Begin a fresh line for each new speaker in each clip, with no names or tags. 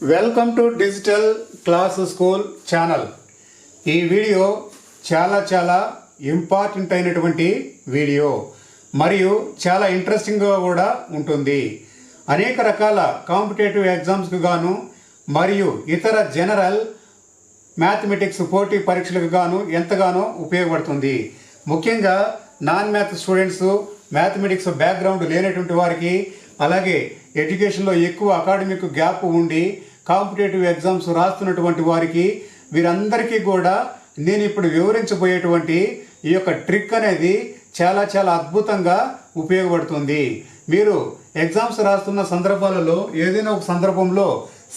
Welcome to digital class school channel ఈ video చాలా చాలా ఇంపార్టెంట్ అయినటువంటి వీడియో మరియు చాలా ఇంట్రెస్టింగ్గా కూడా ఉంటుంది. అనేక రకాల కాంపిటేటివ్ ఎగ్జామ్స్కి గాను మరియు ఇతర జనరల్ మ్యాథమెటిక్స్ పోటీ పరీక్షలకు గాను ఎంతగానో ఉపయోగపడుతుంది. ముఖ్యంగా non math students mathematics background లేనటువంటి వారికి అలాగే ఎడ్యుకేషన్లో ఎక్కువ అకాడమిక్ గ్యాప్ ఉండి కాంపిటేటివ్ ఎగ్జామ్స్ రాస్తున్నటువంటి వారికి వీరందరికీ కూడా నేను ఇప్పుడు వివరించబోయేటువంటి ఈ యొక్క ట్రిక్ అనేది చాలా చాలా అద్భుతంగా ఉపయోగపడుతుంది. మీరు ఎగ్జామ్స్ రాస్తున్న సందర్భాలలో ఏదైనా ఒక సందర్భంలో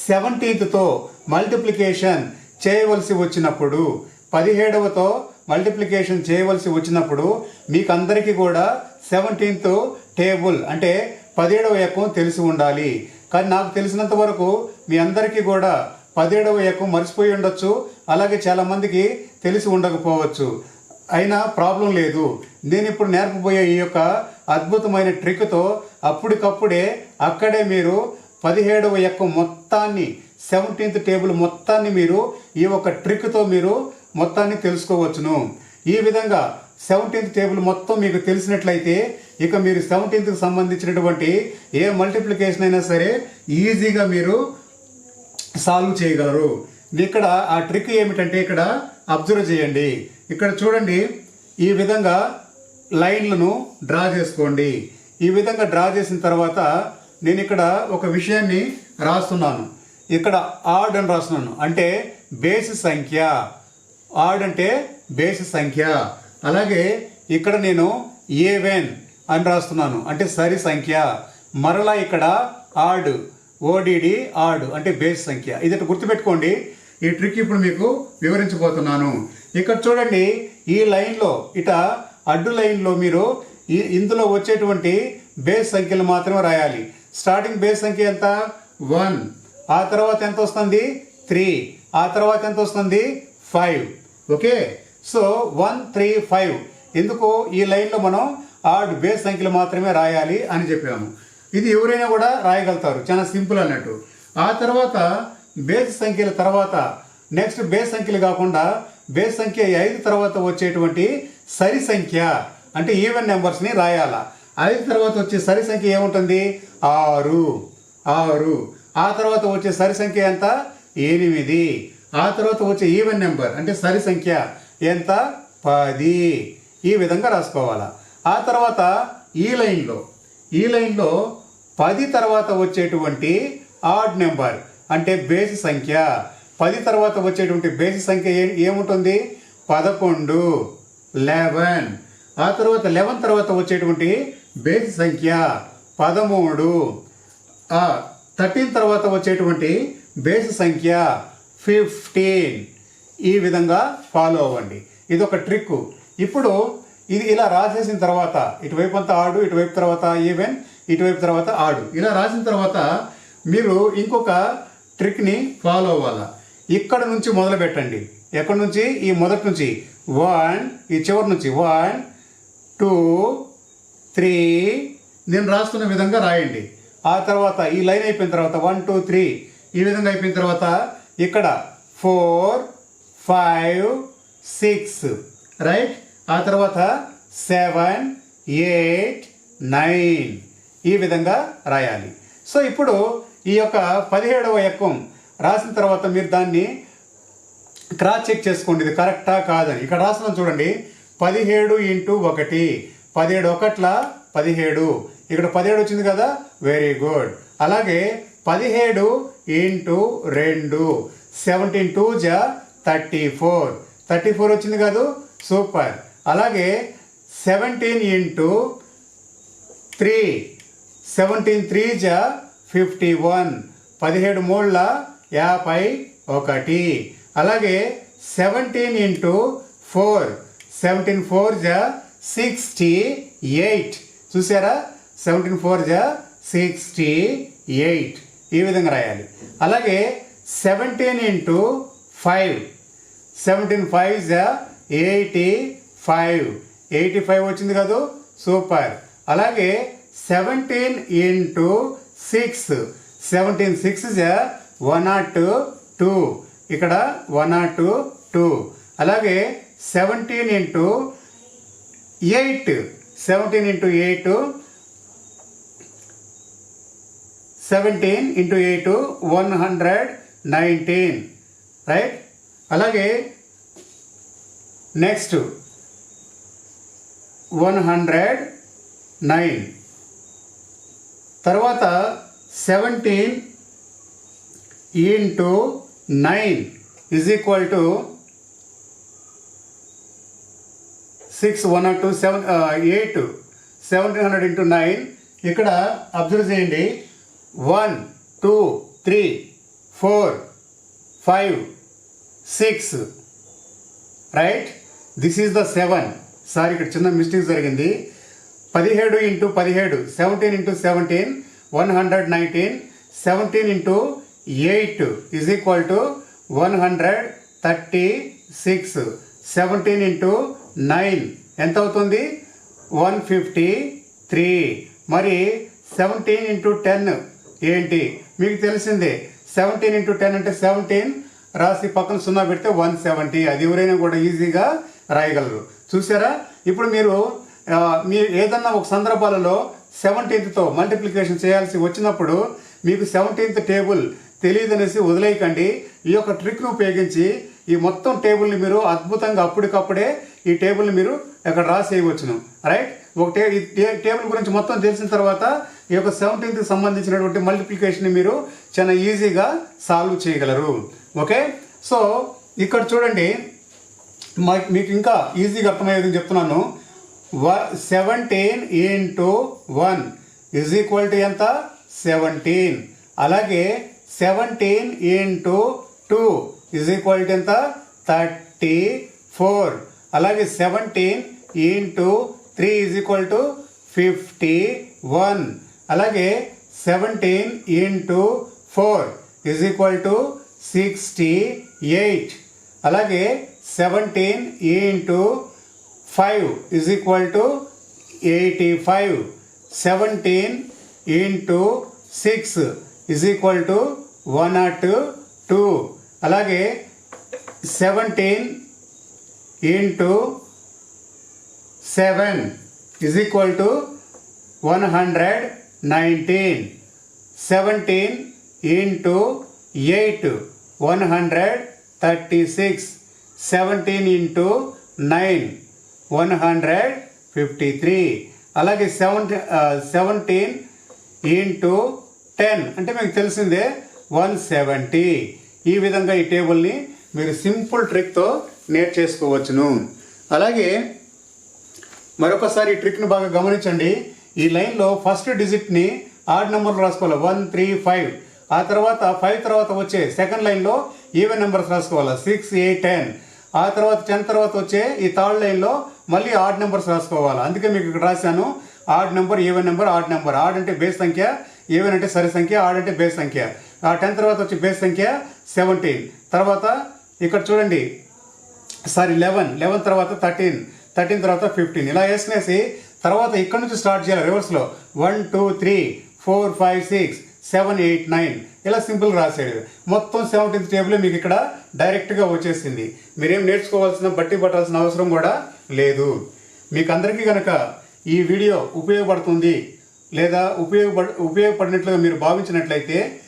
సెవెంటీన్త్తో మల్టిప్లికేషన్ చేయవలసి వచ్చినప్పుడు పదిహేడవతో మల్టిప్లికేషన్ చేయవలసి వచ్చినప్పుడు మీకు అందరికీ కూడా సెవెంటీన్త్ టేబుల్ అంటే పదిహేడవ ఎక్కం తెలిసి ఉండాలి. కానీ నాకు తెలిసినంత వరకు మీ అందరికీ కూడా పదిహేడవ ఎక్కం మర్చిపోయి ఉండొచ్చు. అలాగే చాలామందికి తెలిసి ఉండకపోవచ్చు. అయినా ప్రాబ్లం లేదు. నేను ఇప్పుడు నేర్పబోయే ఈ యొక్క అద్భుతమైన ట్రిక్తో అప్పటికప్పుడే అక్కడే మీరు పదిహేడవ యొక్క మొత్తాన్ని సెవెంటీన్త్ టేబుల్ మొత్తాన్ని మీరు ఈ ఒక ట్రిక్తో మీరు మొత్తాన్ని తెలుసుకోవచ్చును. ఈ విధంగా సెవెంటీన్త్ టేబుల్ మొత్తం మీకు తెలిసినట్లయితే ఇక మీరు సెవెంటీన్త్కి సంబంధించినటువంటి ఏ మల్టిప్లికేషన్ అయినా సరే ఈజీగా మీరు సాల్వ్ చేయగలరు. ఇక్కడ ఆ ట్రిక్ ఏమిటంటే ఇక్కడ అబ్జర్వ్ చేయండి. ఇక్కడ చూడండి ఈ విధంగా లైన్లను డ్రా చేసుకోండి. ఈ విధంగా డ్రా చేసిన తర్వాత నేను ఇక్కడ ఒక విషయాన్ని రాస్తున్నాను. ఇక్కడ ఆడ్ అని రాస్తున్నాను. అంటే బేసి సంఖ్య. ఆడ్ అంటే బేసి సంఖ్య. అలాగే ఇక్కడ నేను ఏవెన్ అని రాస్తున్నాను. అంటే సరి సంఖ్య. మరలా ఇక్కడ ఆడ్ ఓడిడి ఆడ్ అంటే బేస్ సంఖ్య. ఇది గుర్తుపెట్టుకోండి. ఈ ట్రిక్ ఇప్పుడు మీకు వివరించబోతున్నాను. ఇక్కడ చూడండి ఈ లైన్లో ఇట అడ్డు లైన్లో మీరు ఈ ఇందులో వచ్చేటువంటి బేస్ సంఖ్యలు మాత్రమే రాయాలి. స్టార్టింగ్ బేస్ సంఖ్య ఎంత? వన్. ఆ తర్వాత ఎంత వస్తుంది? త్రీ. ఆ తర్వాత ఎంత వస్తుంది? Five. Okay? So one three five ఎందుకు ఈ లైన్లో మనం ఆడ్ బేస్ సంఖ్యలు మాత్రమే రాయాలి అని చెప్పాము. ఇది ఎవరైనా కూడా రాయగలుగుతారు. చాలా సింపుల్ అన్నట్టు. ఆ తర్వాత బేస్ సంఖ్యల తర్వాత నెక్స్ట్ బేస్ సంఖ్యలు కాకుండా బేస్ సంఖ్య ఐదు తర్వాత వచ్చేటువంటి సరి సంఖ్య అంటే ఈవెన్ నెంబర్స్ని రాయాల. ఐదు తర్వాత వచ్చే సరి సంఖ్య ఏముంటుంది? ఆరు. ఆరు. ఆ తర్వాత వచ్చే సరి సంఖ్య ఎంత? ఎనిమిది. ఆ తర్వాత వచ్చే ఈవెన్ నెంబర్ అంటే సరి సంఖ్య. ఎంత? పది. ఈ విధంగా రాసుకోవాలా. ఆ తర్వాత ఈ లైన్లో ఈ లైన్లో పది తర్వాత వచ్చేటువంటి ఆడ్ నెంబర్ అంటే బేసి సంఖ్య. పది తర్వాత వచ్చేటువంటి బేసి సంఖ్య ఏ- ఏముంటుంది? పదకొండు. లెవెన్. ఆ తర్వాత లెవెన్ తర్వాత వచ్చేటువంటి బేసి సంఖ్య పదమూడు. థర్టీన్ తర్వాత వచ్చేటువంటి బేసి సంఖ్య ఫిఫ్టీన్. ఈ విధంగా ఫాలో అవ్వండి. ఇది ఒక ట్రిక్ ఇప్పుడు ఇది ఇలా రాసేసిన తర్వాత ఇటువైపు అంతా ఆడు ఇటువైపు తర్వాత ఈవెన్ ఇటువైపు తర్వాత ఆడు. ఇలా రాసిన తర్వాత మీరు ఇంకొక ట్రిక్ని ఫాలో అవ్వాలా? ఇక్కడ నుంచి మొదలు పెట్టండి. ఎక్కడి నుంచి? ఈ మొదటి నుంచి. వన్ ఈ చివరి నుంచి. వన్ టూ త్రీ నేను రాస్తున్న విధంగా రాయండి. ఆ తర్వాత ఈ లైన్ అయిపోయిన తర్వాత వన్ టూ త్రీ ఈ విధంగా అయిపోయిన తర్వాత ఇక్కడ ఫోర్ ఫైవ్ సిక్స్. రైట్? ఆ తర్వాత సెవెన్ ఎయిట్ నైన్. ఈ విధంగా రాయాలి. సో ఇప్పుడు ఈ యొక్క పదిహేడవ ఎక్కం రాసిన తర్వాత మీరు దాన్ని క్రాస్ చెక్ చేసుకోండి. ఇది కరెక్టా కాదని. ఇక్కడ రాసిన చూడండి. పదిహేడు ఇంటూ ఒకటి. పదిహేడు ఒకట్ల పదిహేడు. ఇక్కడ పదిహేడు వచ్చింది కదా? Very good. అలాగే పదిహేడు ఇంటూ రెండు. సెవెంటీన్ టూ జా థర్టీ ఫోర్. థర్టీ ఫోర్ వచ్చింది కాదు సూపర్. అలాగే seventeen into three. Seventeen three జా ఫిఫ్టీ వన్. పదిహేడు మూడుల యాభై ఒకటి. అలాగే seventeen into four. Seventeen four జా సిక్స్టీ ఎయిట్. చూసారా? సెవెంటీన్ ఫోర్ జా సిక్స్టీ ఎయిట్. ఈ విధంగా రాయాలి. అలాగే seventeen into five seventeen five జా ఎయిటీ ఫైవ్ ఎయిటీ ఫైవ్ వచ్చింది కదా? సూపర్ అలాగే seventeen into six seventeen six జా వన్ నాట్ టూ ఇక్కడ వన్ నాట్ టూ అలాగే seventeen into eight seventeen into eight seventeen into eight one hundred nineteen right అలాగే next one hundred nine తర్వాత seventeen into nine is equal to six one two seven eight seventeen hundred into nine ఇక్కడ observe చేయండి. One two three four five six right? This is the seven sir ఇక్కడ చిన్న mistake జరిగింది. పదిహేడు ఇంటూ పదిహేడు seventeen into seventeen one hundred nineteen seventeen into eight is equal to one hundred thirty six seventeen into nine. ఎంత అవుతుంది? One fifty three మరి seventeen into ten ఏంటి? మీకు తెలిసిందే. సెవెంటీన్ ఇంటూ టెన్ అంటే సెవెంటీన్ రాసి పక్కన సున్నా పెడితే వన్ సెవెంటీ అది ఎవరైనా కూడా ఈజీగా రాయగలరు. చూసారా ఇప్పుడు మీరు మీ మీరు ఏదన్నా ఒక సందర్భాలలో సెవెంటీన్త్తో మల్టిప్లికేషన్ చేయాల్సి వచ్చినప్పుడు మీకు సెవెంటీన్త్ టేబుల్ తెలియదనేసి వదిలేయకండి. ఈ యొక్క ట్రిక్ను ఉపయోగించి ఈ మొత్తం టేబుల్ని మీరు అద్భుతంగా అప్పటికప్పుడే ఈ టేబుల్ని మీరు అక్కడ రాసేయవచ్చును. రైట్ ఒక టే ఈ టే- టేబుల్ గురించి మొత్తం తెలిసిన తర్వాత ఈ యొక్క సెవెంటీన్త్కి సంబంధించినటువంటి మల్టిప్లికేషన్ని మీరు చాలా ఈజీగా సాల్వ్ చేయగలరు. ఓకే సో ఇక్కడ చూడండి. మా- మీకు ఇంకా ఈజీగా అర్థమయ్యేది చెప్తున్నాను. వ seventeen into one is equal to ఎంత? సెవెంటీన్ అలాగే seventeen into two is equal to ఎంత? థర్టీ ఫోర్ అలాగే seventeen into three is equal to fifty one అలాగే seventeen into four is equal to sixty eight అలాగే seventeen into five is equal to eighty five seventeen into six is equal to one naught two అలాగే seventeen into seven is equal to one hundred nineteen seventeen into eight one hundred thirty six seventeen into nine one hundred fifty three. అలాగే seventy seventeen into ten అంటే మీకు తెలిసిందే one seventy. ఈ విధంగా ఈ టేబుల్ని మీరు simple ట్రిక్తో నేర్చేసుకోవచ్చును అలాగే మరొకసారి ఈ ట్రిక్ని బాగా గమనించండి. ఈ లైన్లో ఫస్ట్ డిజిట్ని ఆడ్ నెంబర్లు రాసుకోవాలి. One three five. ఆ తర్వాత ఫైవ్ తర్వాత వచ్చే సెకండ్ లైన్లో ఈవెన్ నెంబర్స్ రాసుకోవాలి? సిక్స్ ఎయిట్ టెన్ ఆ తర్వాత టెన్ తర్వాత వచ్చే ఈ థర్డ్ లైన్లో మళ్ళీ ఆడ్ నెంబర్స్ రాసుకోవాలి? అందుకే మీకు ఇక్కడ రాశాను odd number even number odd number odd అంటే బేస్ సంఖ్య ఈవెన్ అంటే సరి సంఖ్య ఆడ్ అంటే బేస్ సంఖ్య. ఆ టెన్ తర్వాత వచ్చే బేస్ సంఖ్య సెవెంటీన్ తర్వాత ఇక్కడ చూడండి సారీ లెవెన్ లెవెన్ తర్వాత థర్టీన్ థర్టీన్ తర్వాత ఫిఫ్టీన్ ఇలా వేసినేసి తర్వాత ఇక్కడ నుంచి స్టార్ట్ చేయాలి రివర్స్లో one two three four five six seven eight nine. ఇలా సింపుల్ రాసేది. మొత్తం సెవెంటీన్త్ టేబుల్ మీకు ఇక్కడ డైరెక్ట్గా వచ్చేసింది. మీరేం నేర్చుకోవాల్సిన బట్టి పట్టాల్సిన అవసరం కూడా లేదు. మీకు అందరికీ కనుక ఈ వీడియో ఉపయోగపడుతుంది లేదా ఉపయోగపడ ఉపయోగపడినట్లుగా మీరు భావించినట్లయితే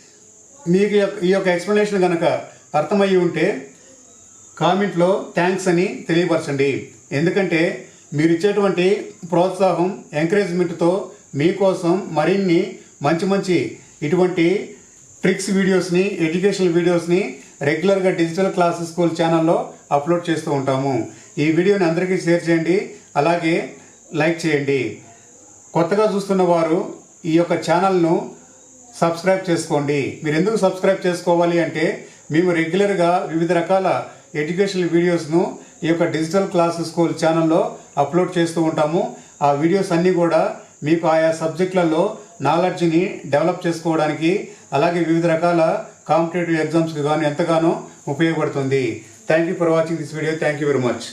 మీకు ఈ యొక్క- ఈ యొక్క ఎక్స్ప్లెనేషన్ కనుక అర్థమయ్యి ఉంటే కామెంట్లో థ్యాంక్స్ అని తెలియపరచండి. ఎందుకంటే మీరు ఇచ్చేటువంటి ప్రోత్సాహం ఎంకరేజ్మెంట్తో మీకోసం మరిన్ని మంచి మంచి ఇటువంటి ట్రిక్స్ వీడియోస్ని ఎడ్యుకేషనల్ వీడియోస్ని రెగ్యులర్గా డిజిటల్ క్లాస్ స్కూల్ ఛానల్లో అప్లోడ్ చేస్తూ ఉంటాము. ఈ వీడియోని అందరికీ షేర్ చేయండి అలాగే లైక్ చేయండి. కొత్తగా చూస్తున్న వారు ఈ యొక్క ఛానల్ను సబ్స్క్రైబ్ చేసుకోండి. మీరు ఎందుకు సబ్స్క్రైబ్ చేసుకోవాలి అంటే మేము రెగ్యులర్గా వివిధ రకాల ఎడ్యుకేషనల్ వీడియోస్ను ఈ యొక్క డిజిటల్ క్లాస్ స్కూల్ ఛానల్లో అప్లోడ్ చేస్తూ ఉంటాము. ఆ వీడియోస్ అన్నీ కూడా మీకు ఆయా సబ్జెక్టులలో నాలెడ్జ్ని డెవలప్ చేసుకోవడానికి అలాగే వివిధ రకాల కాంపిటేటివ్ ఎగ్జామ్స్కి కానీ ఎంతగానో ఉపయోగపడుతుంది. Thank you for watching this video. Thank you very much.